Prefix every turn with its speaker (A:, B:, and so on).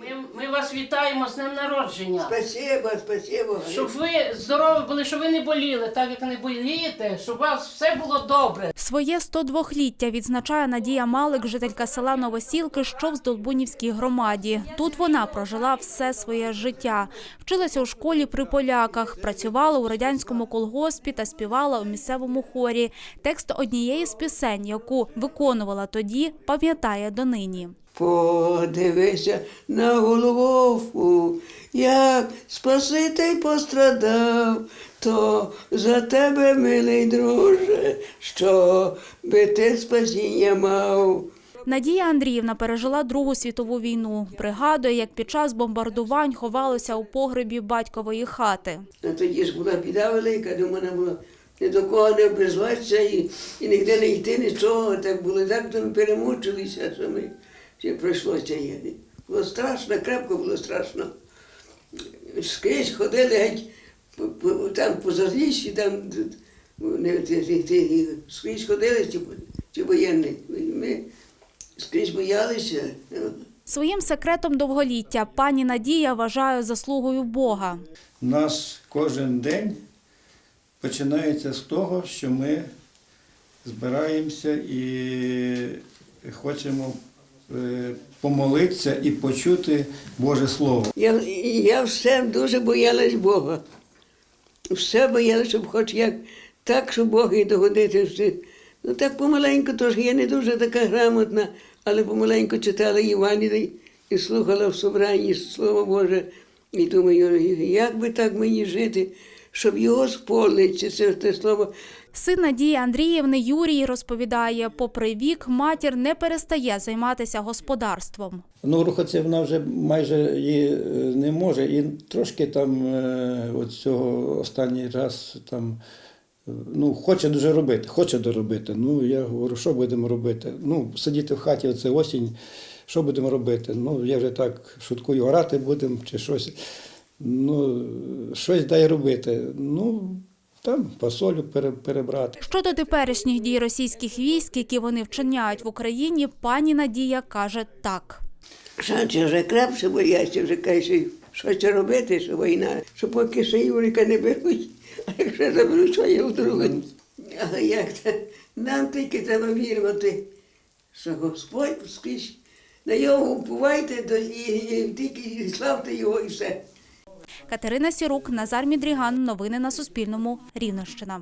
A: Ми, ми вас вітаємо з днем народження.
B: Спасибо, спасибо.
A: Щоб ви здорові були, щоб ви не боліли, так як не болієте, щоб у вас все було добре.
C: Своє 102-ліття відзначає Надія Малик, жителька села Новосілки, що в Здолбунівській громаді. Тут вона прожила все своє життя. Вчилася у школі при поляках, працювала у радянському колгоспі та співала у місцевому хорі. Текст однієї з пісень, яку виконувала тоді, пам'ятає донині.
B: Подивися на голову, як Спаситель пострадав, то за тебе, милий друже, що би ти спасіння мав.
C: Надія Андріївна пережила Другу світову війну. Пригадує, як під час бомбардувань ховалася у погребі батькової хати.
B: А тоді ж була біда велика, до мене було ні до кого не призватися і, і ніде не йти, нічого. Так було, так то ми перемучилися, що ми ще пройшлося. їхати. Було страшно, крепко було страшно. Скрізь ходили геть там по Зазліщі, там скрізь ходили ті, ті воєнні. Ми скрізь боялися.
C: Своїм секретом довголіття пані Надія вважає заслугою Бога.
D: У нас кожен день починається з того, що ми збираємося і хочемо помолитися і почути Боже Слово.
B: Я, я все дуже боялась Бога. Все боялась, щоб хоч як так, щоб Бог і догодити. Все. Ну так помаленьку, тож я не дуже така грамотна, але помаленьку читала Євангелій і слухала в собранні Слово Боже. І думаю, як би так мені жити, щоб його сповнити, це те слово.
C: Син Надії Андріївни Юрій розповідає, попри вік, матір не перестає займатися господарством.
D: Ну, рухатися вона вже майже і е, не може. І трошки там е, от цього останній раз там. е, Ну, хоче дуже робити, хоче доробити. Ну, я говорю, що будемо робити? Ну, сидіти в хаті, оце осінь, що будемо робити? Ну, я вже так шуткую, орати будемо чи щось. Ну, щось дай робити. Ну, там посолю перебрати.
C: Щодо теперішніх дій російських військ, які вони вчиняють в Україні, пані Надія каже так.
B: Шанці вже крепше бояться, вже кажуть, що це робити, що війна, що поки ще Юрика не беруть, а якщо заберуть, що я вдруге. Але як це? Нам тільки треба вірити, що Господь скрізь на його і, і тільки славте його і все.
C: Катерина Сірук, Назар Мідріган. Новини на Суспільному. Рівненщина.